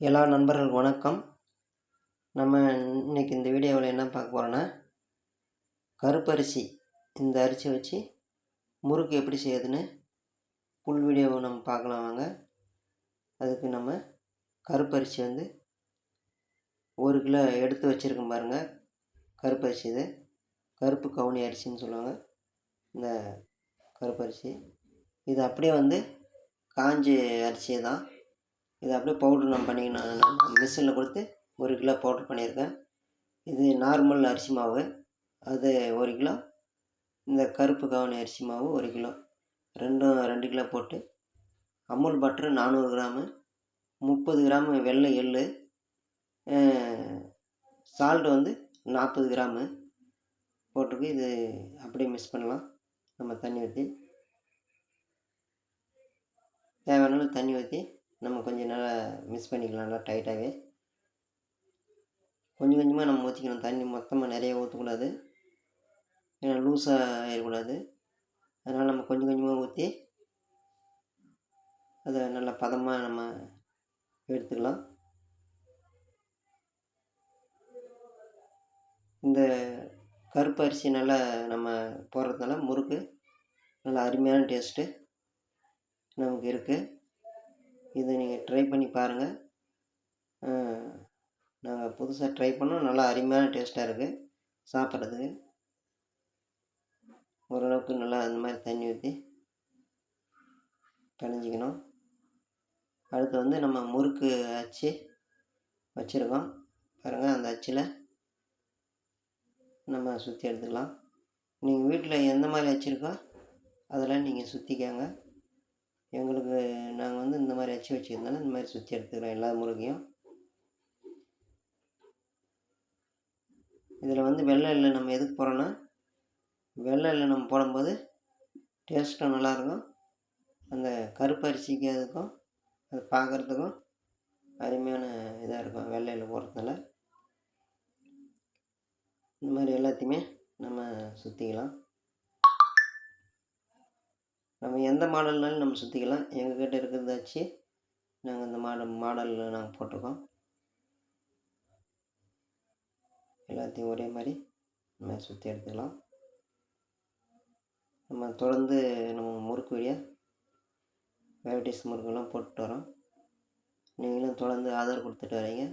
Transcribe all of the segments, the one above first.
எல்லா நண்பர்கள் வணக்கம். நம்ம இன்னைக்கு இந்த வீடியோவில் என்ன பார்க்க போகிறோன்னா கருப்பரிசி. இந்த அரிசி வச்சு முறுக்கு எப்படி செய்யுதுன்னு புல் வீடியோவை நம்ம பார்க்கலாம் வாங்க. அதுக்கு நம்ம கருப்பரிசி வந்து ஒரு கிலோ எடுத்து வச்சுருக்கோம் பாருங்கள் கருப்பரிசி இது. கருப்பு கவுனி அரிசின்னு சொல்லுவாங்க. இந்த கருப்பரிசி. இது அப்படியே வந்து காஞ்சி அரிசி தான் இது அப்படியே பவுட்ரு நம்ம பண்ணிக்கணும். நான் மிஷினில் கொடுத்து ஒரு கிலோ பவுட்ரு பண்ணியிருக்கேன். இது நார்மல் அரிசி மாவு. அது ஒரு கிலோ. இந்த கருப்பு கவனி அரிசி மாவு ஒரு கிலோ. ரெண்டும் ரெண்டு கிலோ போட்டு அமுல் பட்டரு நானூறு கிராமு. முப்பது கிராமு வெள்ளை எள்ளு. சால்ட் வந்து நாற்பது கிராமு. போட்டுக்கு இது அப்படியே மிக்ஸ் பண்ணலாம். நம்ம தண்ணி ஊற்றி தேவையான தண்ணி ஊற்றி நம்ம கொஞ்ச நேரம் மிஸ் பண்ணிக்கலாம் நல்லா டைட்டாகவே கொஞ்சம் கொஞ்சமாக நம்ம ஊற்றிக்கணும் தண்ணி மொத்தமாக நிறைய ஊற்றக்கூடாது ஏன்னா லூஸாக ஆகிடக்கூடாது அதனால் நம்ம கொஞ்சம் கொஞ்சமாக ஊற்றி அதை நல்லா பதமாக நம்ம எடுத்துக்கலாம். இந்த கருப்பு அரிசி நல்லா நம்ம போடுறதுனால முறுக்கு நல்லா அருமையான டேஸ்ட்டு நமக்கு இருக்குது இதை நீங்கள் ட்ரை பண்ணி பாருங்கள் நாங்கள் புதுசாக ட்ரை பண்ணோம். நல்லா அருமையான டேஸ்ட்டாக இருக்குது சாப்பிட்றதுக்கு. ஓரளவுக்கு நல்லா அந்த மாதிரி தண்ணி ஊற்றி கலைஞ்சிக்கணும் அடுத்து வந்து நம்ம முறுக்கு அச்சு வச்சுருக்கோம். பாருங்கள் அந்த அச்சில் நம்ம சுற்றி எடுத்துக்கலாம். நீங்கள் வீட்டில் எந்த மாதிரி அச்சுருக்கோ அதில் நீங்கள் சுற்றிக்கங்க எங்களுக்கு நாங்கள் வந்து இந்த மாதிரி அச்சு வச்சுருந்தாலும் இந்த மாதிரி சுற்றி எடுத்துக்கிறோம் எல்லா முருகையும். இதில் வந்து வெள்ளை இல்லை நம்ம எதுக்கு போகிறோன்னா வெள்ளை இல்லை நம்ம போடும்போது டேஸ்ட்டும் நல்லாயிருக்கும் அந்த கருப்பு அரிசிக்கு அதுக்கும் அது பார்க்குறதுக்கும் அருமையான இதாக இருக்கும் வெள்ளை இல்லை போடுறதுனால. இந்த மாதிரி எல்லாத்தையுமே நம்ம சுற்றிக்கலாம் நம்ம எந்த மாடல்னாலும் நம்ம சுற்றிக்கலாம் எங்கக்கிட்ட இருக்கிறத வச்சு நாங்கள் இந்த மாடல் மாடலில் நாங்கள் போட்டிருக்கோம் எல்லாத்தையும் ஒரே மாதிரி நம்ம சுற்றி எடுத்துக்கலாம். நம்ம தொடர்ந்து நம்ம முறுக்கு வழியாக வெரைட்டிஸ் முறுக்கெல்லாம் போட்டு வரோம். நீங்களும் தொடர்ந்து ஆதரவு கொடுத்துட்டு வரீங்க.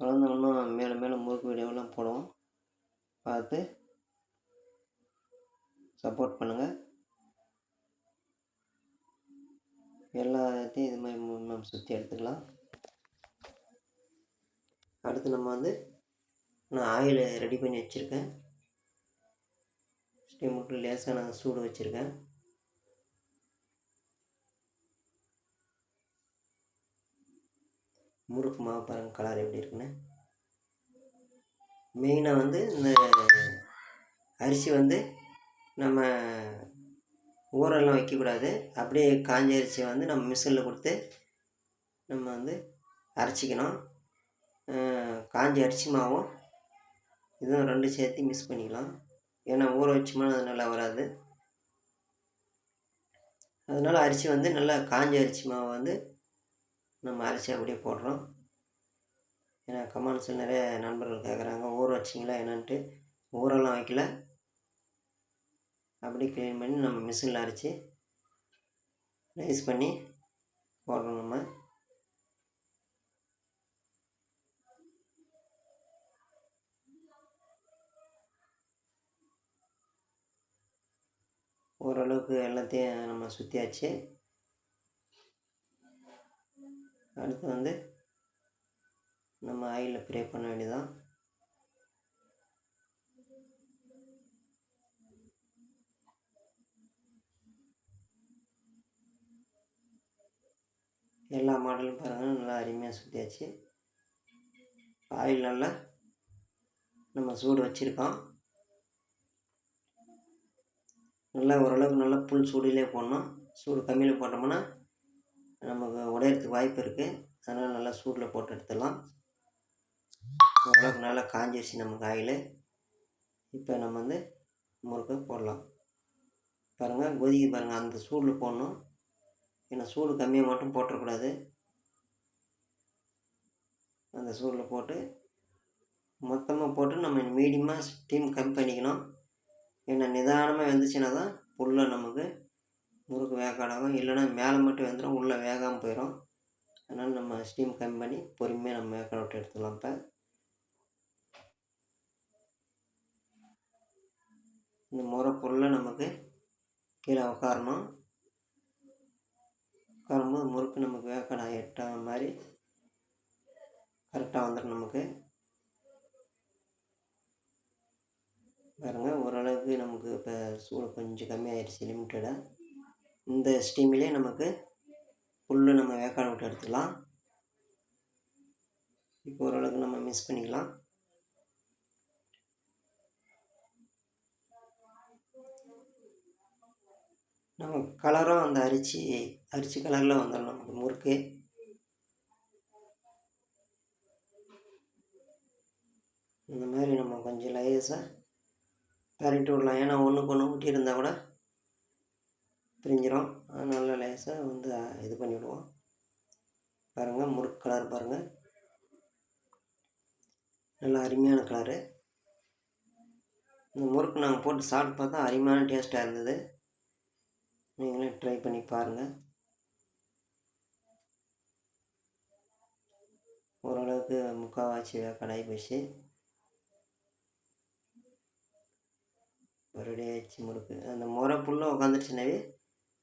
தொடர்ந்து இன்னும் மேலே மேலே முறுக்கு வீடியோலாம் போடுவோம். பார்த்து சப்போர்ட் பண்ணுங்கள் எல்லாத்தையும் இது மாதிரி நம்ம சுற்றி எடுத்துக்கலாம். அடுத்து நம்ம வந்து நான் ஆயில் ரெடி பண்ணி வச்சுருக்கேன். ஸ்டீம் விட்டு லேசாக நான் சூடு வச்சுருக்கேன். முறுக்கு மாவு பாருங்கள் கலர் எப்படி இருக்குன்னு. மெயினாக வந்து இந்த அரிசி வந்து நம்ம ஊரெல்லாம் வைக்கக்கூடாது. அப்படியே காஞ்ச அரிசியை வந்து நம்ம மிஷினில் கொடுத்து நம்ம வந்து அரைச்சிக்கணும். காஞ்ச அரிசி மாவும் இதுவும் ரெண்டு சேர்த்து மிக்ஸ் பண்ணிக்கலாம். ஏன்னா ஊற வச்சோம்னா அது நல்லா வராது. அதனால் அரிசி வந்து நல்லா காஞ்ச அரிசி மாவை வந்து நம்ம அரிசி அப்படியே போடுறோம். ஏன்னா கமெண்ட்ஸில் நிறைய நண்பர்கள் கேட்குறாங்க ஊற வச்சிங்களா? என்னன்ட்டு. ஊரெல்லாம் வைக்கல. அப்படியே க்ளீன் பண்ணி நம்ம மிஷினில் அரைச்சி ரைஸ் பண்ணி போடுறோம் நம்ம. ஓரளவுக்கு எல்லாத்தையும் நம்ம சுற்றியாச்சு அடுத்து வந்து நம்ம ஆயிலில் ப்ரே பண்ண வேண்டியதான் எல்லா மாடலும் பாருங்கள் நல்லா அருமையாக சுற்றியாச்சு ஆயில் நல்லா நம்ம சூடு வச்சுருக்கோம். நல்லா ஓரளவுக்கு நல்லா புல் சூடிலே போடணும். சூடு கம்மியில் போட்டோம்னா நமக்கு உடையிறதுக்கு வாய்ப்பு இருக்குது அதனால் நல்லா சூடில் போட்டு எடுத்துடலாம். ஓரளவுக்கு நல்லா காஞ்சிருச்சு நமக்கு ஆயில். இப்போ நம்ம வந்து முறுக்கை போடலாம். பாருங்கள் கொதிக்க பாருங்கள் அந்த சூடில் போடணும். ஏன்னா சூடு கம்மியாக மட்டும் போட்டுறக்கூடாது. அந்த சூடில் போட்டு மொத்தமாக போட்டு நம்ம மீடியமாக ஸ்டீம் கம்மி பண்ணிக்கணும். ஏன்னா நிதானமாக வெந்துச்சுன்னா தான் புல்ல நமக்கு முறுக்கு வேக்காடாகும். இல்லைன்னா மேலே மட்டும் வெந்துடும் உள்ளே வேகாமல் போயிடும் அதனால் நம்ம ஸ்டீம் கம்மி பண்ணி பொறுமையாக நம்ம வேக்காட விட்டு எடுத்துக்கலாம் இப்போ. இந்த முறை பொருளை நமக்கு கீழே உட்காரணும் உட்காரும்போது முறுக்கு நமக்கு வேக்காடா எட்டாத மாதிரி கரெக்டாக வந்துடும் நமக்கு. பாருங்கள் ஓரளவுக்கு நமக்கு இப்போ சூடு கொஞ்சம் கம்மியாயிடுச்சு லிமிட்டடாக இந்த ஸ்டீமிலே நமக்கு புல்லு நம்ம வேக்காடு விட்டு எடுத்துக்கலாம். இப்போ ஓரளவுக்கு நம்ம மிஸ் பண்ணிக்கலாம். நம்ம கலரும் அந்த அரிசி அரிசி கலரில் வந்துடும் நமக்கு முறுக்கு. இந்த மாதிரி நம்ம கொஞ்சம் லேசாக பரட்டி விடலாம். ஏன்னா ஒன்றுக்கு ஒன்று ஊட்டி இருந்தால் கூட பிரிஞ்சிடும் அதனால் லேசாக வந்து இது பண்ணிவிடுவோம் பாருங்கள் முறுக்கு கலர் பாருங்கள் நல்லா அருமையான கலரு. இந்த முறுக்கு நாங்கள் போட்டு சாப்பிட்டு பார்த்தா அருமையான டேஸ்ட்டாக இருந்தது. நீங்களே ட்ரை பண்ணி பாருங்கள் ஓரளவுக்கு முக்கால்வாசி வேக்காடாகி போச்சு. ரெடி ஆயிடுச்சு முறுக்கு. அந்த முறை புல்லும் உக்காந்துருச்சுனாவே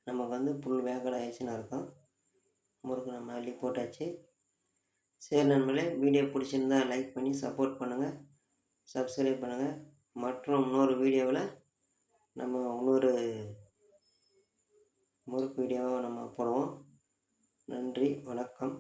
நமக்கு வந்து புல் வேகடை ஆயிடுச்சுன்னு அர்த்தம். முறுக்கு நம்ம அள்ளி போட்டாச்சு. சரி நண்பர்களே வீடியோ பிடிச்சிருந்தா லைக் பண்ணி சப்போர்ட் பண்ணுங்கள் சப்ஸ்கிரைப் பண்ணுங்கள் மற்றும் இன்னொரு வீடியோவில் நம்ம இன்னொரு முறுக்கு வீடியோவை நம்ம போடுவோம். நன்றி வணக்கம்.